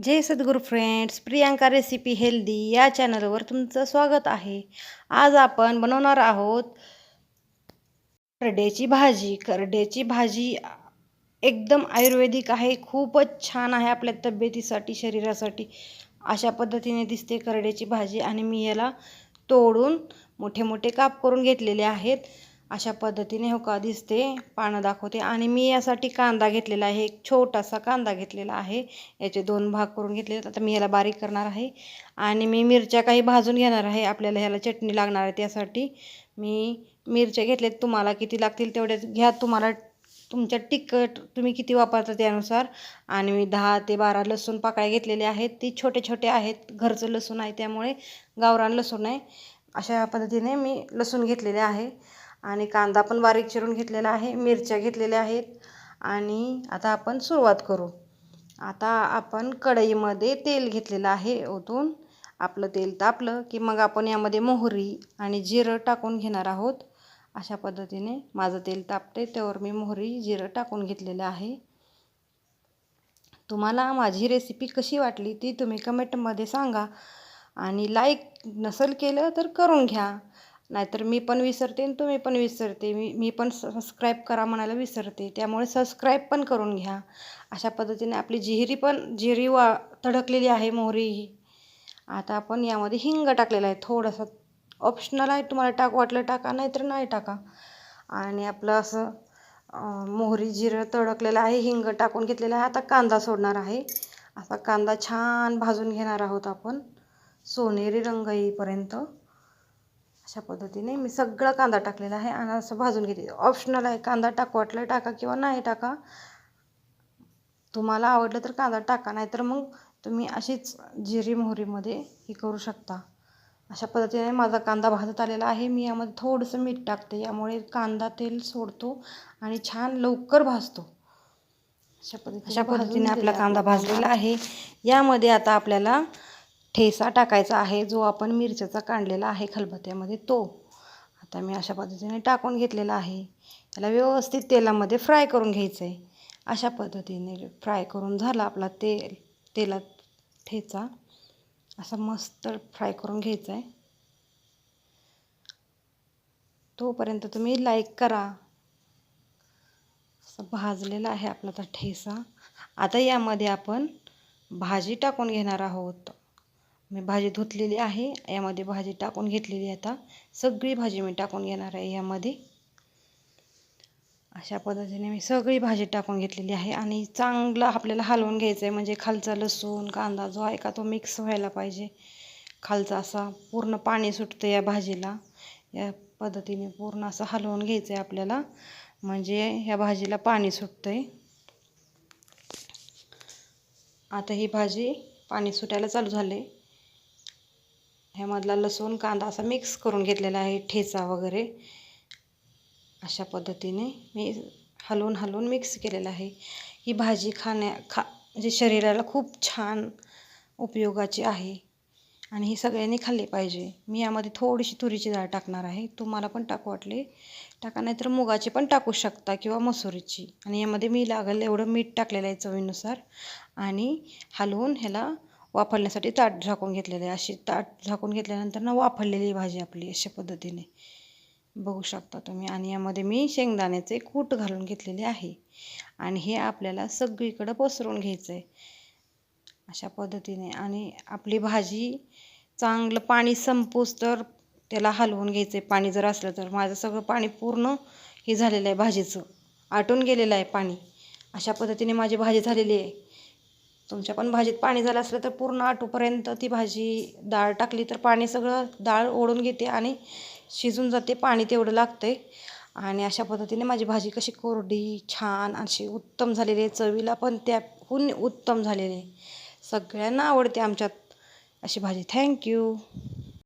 जय सद्गुरू friends Priyanka recipe healthy या चॅनलवर तुमचं स्वागत आहे. आज आपण बनवणार आहोत करड्याची भाजी. करड्याची भाजी एकदम आयुर्वेदिक आहे खूपच छान आहे आपल्या तब्येतीसाठी शरीरासाठी. अशा पद्धतीने दिसते करड्याची भाजी आणि मी याला तोडून मोठे मोठे काप करून घेतलेले आहेत. अशा पद्धतीने हो का दिसते. पानं दाखवते. आणि मी यासाठी कांदा घेतलेला आहे. एक छोटासा कांदा घेतलेला आहे. याचे दोन भाग करून घेतले आता मी याला बारीक करणार आहे. आणि मी मिरच्या काही भाजून घेणार आहे. आपल्याला ह्याला चटणी लागणार आहे त्यासाठी. मी मिरच्या घेतल्यात तुम्हाला किती लागतील तेवढ्याच घ्या. तुम्हाला तुमच्या तिखट तुम्ही किती वापरता त्यानुसार. आणि मी दहा ते बारा लसूण पाकळ्या घेतलेले आहेत. ती छोटे छोटे आहेत. घरचं लसूण आहे त्यामुळे गावरान लसूण आहे. अशा पद्धतीने मी लसूण घेतलेले आहे. आणि कांदा पण बारीक चिरून घेतलेला आहे मिरच्या घेतलेल्या आहेत आणि आता आपण सुरुवात करू. आता आपण कढईमध्ये तेल घेतलेलं आहे ओतून. आपलं तेल तापलं की मग आपण यामध्ये मोहरी आणि जिरं टाकून घेणार आहोत. अशा पद्धतीने माझं तेल तापते त्यावर मी मोहरी जिरं टाकून घेतलेलं आहे. तुम्हाला माझी रेसिपी कशी वाटली ती तुम्ही कमेंटमध्ये सांगा आणि लाईक नसेल केलं तर करून घ्या. नाहीतर मी पण विसरते आणि तुम्ही पण विसरते. मी मी पण सबस्क्राईब करा म्हणायला विसरते. त्यामुळे सबस्क्राईब पण करून घ्या. अशा पद्धतीने आपली जिहिरी पण जिरी वा तडकलेली आहे मोहरी ही. आता आपण यामध्ये हिंग टाकलेला आहे. थोडंसं ऑप्शनल आहे. तुम्हाला टाक वाटलं टाका नाहीतर नाही टाका. आणि आपलं असं मोहरी जिरं तडकलेलं आहे. हिंग टाकून घेतलेलं आहे. आता कांदा सोडणार आहे. असा कांदा छान भाजून घेणार आहोत आपण. सोनेरी रंग येईपर्यंत. अशा पद्धतीने मी सगळा कांदा टाकलेला आहे. आणि असं भाजून घेते. ऑप्शनल आहे. कांदा टाकू वाटलं टाका किंवा नाही टाका. तुम्हाला आवडलं तर कांदा टाका. नाहीतर मग तुम्ही अशीच जिरी मोहरीमध्ये हे करू शकता. अशा पद्धतीने माझा कांदा भाजत आलेला आहे. मी यामध्ये थोडंसं मीठ टाकते. यामुळे कांदा तेल सोडतो आणि छान लवकर भाजतो. अशा पद्धतीने अशा पद्धतीने आपला कांदा भाजलेला आहे. यामध्ये आता आपल्याला ठेसा टाकायचा आहे जो आपण मिरच्याचा काढलेला आहे खलबत्त्यामध्ये तो. आता मी अशा पद्धतीने टाकून घेतलेला आहे. याला व्यवस्थित तेलामध्ये फ्राय करून घ्यायचं आहे अशा पद्धतीने फ्राय करून झाला आपला तेल तेलात ठेचा. असा मस्त फ्राय करून घ्यायचा आहे तोपर्यंत तुम्ही लाईक करा. असं भाजलेला आहे आपला तर ठेसा आता यामध्ये आपण भाजी टाकून घेणार आहोत. मी भाजी धुतलेली आहे. यामध्ये भाजी टाकून घेतलेली आहे आता. सगळी भाजी मी टाकून घेणार आहे यामध्ये. अशा पद्धतीने मी सगळी भाजी टाकून घेतलेली आहे आणि चांगलं आपल्याला हलवून घ्यायचं आहे म्हणजे खालचा लसूण कांदा जो आहे का तो मिक्स व्हायला पाहिजे. खालचा असा पूर्ण पाणी सुटतं या भाजीला. या पद्धतीने पूर्ण असं हलवून घ्यायचं आहे आपल्याला. म्हणजे ह्या भाजीला पाणी सुटतं आहे आता ही भाजी पाणी सुटायला चालू झाले ह्यामधला लसूण कांदा असा मिक्स करून घेतलेला आहे ठेचा वगैरे. अशा पद्धतीने मी हलवून हलवून मिक्स केलेला आहे. ही भाजी खाण्या खा म्हणजे शरीराला खूप छान उपयोगाची आहे. आणि ही सगळ्यांनी खाल्ली पाहिजे. मी यामध्ये थोडीशी तुरीची डाळ टाकणार आहे. तुम्हाला पण टाकू वाटले? टाका नाहीतर मुगाची पण टाकू शकता किंवा मसुरीची. आणि यामध्ये मी लागेल एवढं मीठ टाकलेलं आहे चवीनुसार. आणि हलवून ह्याला वाफरण्यासाठी ताट झाकून घेतलेले आहे. अशी ताट झाकून घेतल्यानंतर ना वाफरलेली भाजी आपली अशा पद्धतीने. बघू शकता तुम्ही. आणि यामध्ये मी शेंगदाण्याचे कूट घालून घेतलेले आहे. आणि हे आपल्याला सगळीकडं पसरून घ्यायचं आहे अशा पद्धतीने. आणि आपली भाजी चांगलं पाणी संपूस तर त्याला हलवून घ्यायचं आहे पाणी जर असलं तर. माझं सगळं पाणी पूर्ण हे झालेलं आहे भाजीचं. आटून गेलेलं आहे पाणी. अशा पद्धतीने माझी भाजी झालेली आहे. तुमच्या पण भाजीत पाणी झालं असलं तर पूर्ण आटूपर्यंत ती भाजी डाळ टाकली तर पाणी सगळं डाळ ओढून घेते आणि शिजून जाते पाणी तेवढं लागतं आणि अशा पद्धतीने माझी भाजी कशी कोरडी छान अशी उत्तम झालेली आहे. चवीला पण त्याहून उत्तम झालेली आहे. सगळ्यांना आवडते आमच्यात अशी भाजी. थँक्यू